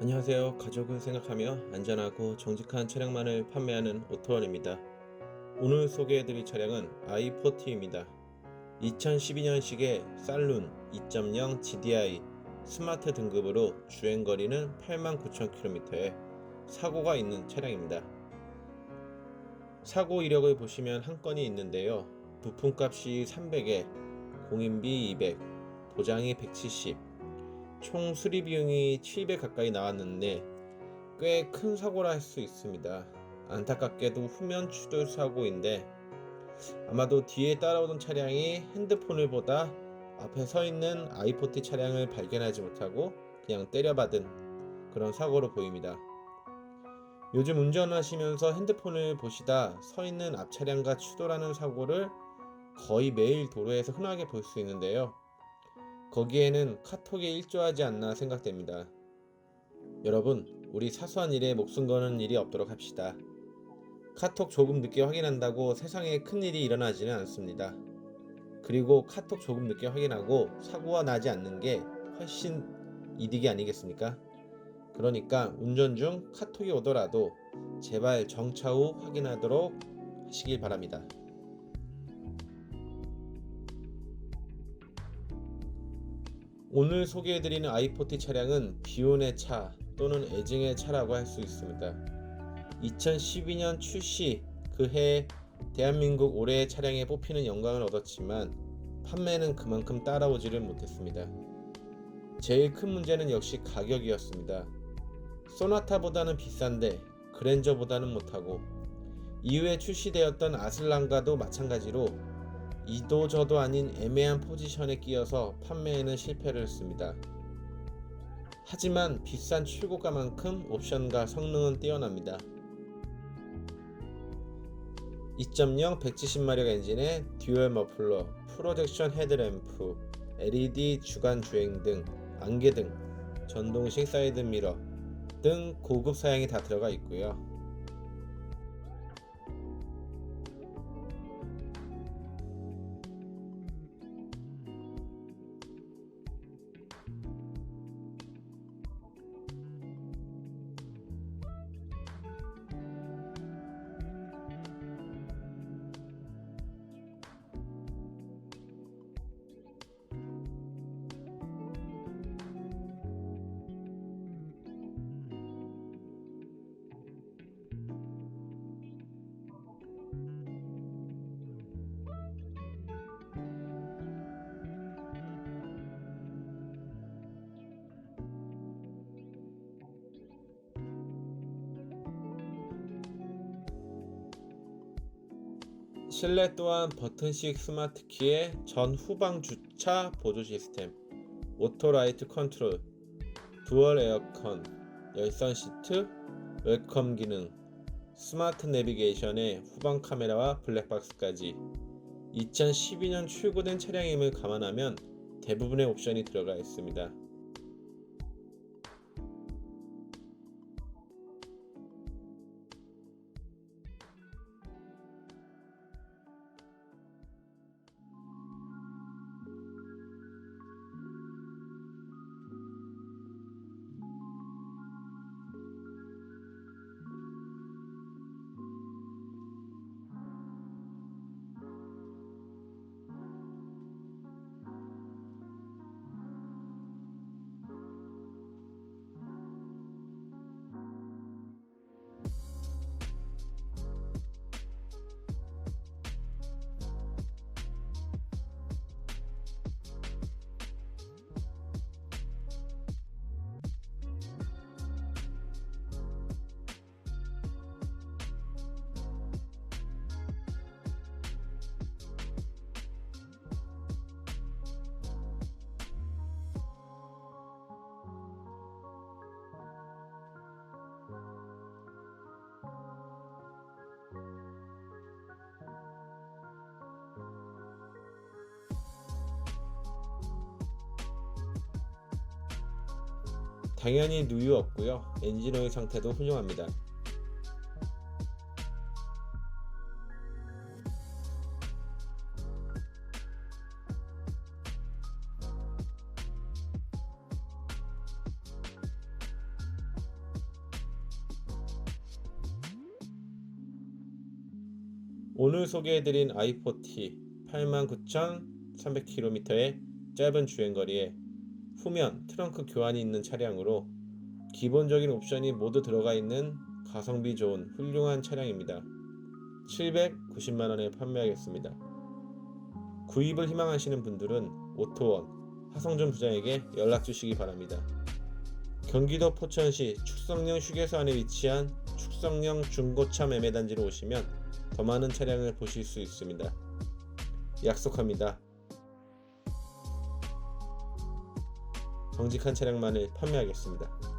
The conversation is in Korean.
안녕하세요. 가족을 생각하며 안전하고 정직한 차량만을 판매하는 오토원입니다. 오늘 소개해드릴 차량은 i40입니다. 2012년식의 살룬 2.0 GDI 스마트 등급으로 주행거리는 89,000km에 사고가 있는 차량입니다. 사고 이력을 보시면 한 건이 있는데요. 부품값이 300에 공인비 200, 보장이 170, 총 수리 비용이 700 가까이 나왔는데 꽤 큰 사고라 할 수 있습니다. 안타깝게도 후면 추돌 사고인데 아마도 뒤에 따라오던 차량이 핸드폰을 보다 앞에 서 있는 i40 차량을 발견하지 못하고 그냥 때려받은 그런 사고로 보입니다. 요즘 운전하시면서 핸드폰을 보시다 서 있는 앞 차량과 추돌하는 사고를 거의 매일 도로에서 흔하게 볼 수 있는데요. 거기에는 카톡에 일조하지 않나 생각됩니다. 여러분, 우리 사소한 일에 목숨 거는 일이 없도록 합시다. 카톡 조금 늦게 확인한다고 세상에 큰 일이 일어나지는 않습니다. 그리고 카톡 조금 늦게 확인하고 사고가 나지 않는 게 훨씬 이득이 아니겠습니까? 그러니까 운전 중 카톡이 오더라도 제발 정차 후 확인하도록 하시길 바랍니다. 오늘 소개해드리는 i40 차량은 비온의 차 또는 애증의 차라고 할 수 있습니다. 2012년 출시 그 해 대한민국 올해의 차량에 뽑히는 영광을 얻었지만 판매는 그만큼 따라오지를 못했습니다. 제일 큰 문제는 역시 가격이었습니다. 소나타보다는 비싼데 그랜저보다는 못하고 이후에 출시되었던 아슬란과도 마찬가지로 이도 저도 아닌 애매한 포지션에 끼어서 판매에는 실패를 했습니다. 하지만 비싼 출고가만큼 옵션과 성능은 뛰어납니다. 2.0 170마력 엔진에 듀얼 머플러, 프로젝션 헤드램프, LED 주간 주행 등, 안개 등, 전동식 사이드 미러 등 고급 사양이 다 들어가 있고요. 실내 또한 버튼식 스마트 키에 전 후방 주차 보조 시스템, 오토라이트 컨트롤, 두얼 에어컨, 열선 시트, 웰컴 기능, 스마트 내비게이션에 후방 카메라와 블랙박스까지 2012년 출고된 차량임을 감안하면 대부분의 옵션이 들어가 있습니다. 당연히 누유 없고요. 엔진오일 상태도 훌륭합니다. 오늘 소개해드린 i4T 89,300km의 짧은 주행거리에 후면 트렁크 교환이 있는 차량으로 기본적인 옵션이 모두 들어가 있는 가성비 좋은 훌륭한 차량입니다. 790만원에 판매하겠습니다. 구입을 희망하시는 분들은 오토원 하성준 부장에게 연락 주시기 바랍니다. 경기도 포천시 축성령 휴게소 안에 위치한 축성령 중고차 매매단지로 오시면 더 많은 차량을 보실 수 있습니다. 약속합니다. 정직한 차량만을 판매하겠습니다.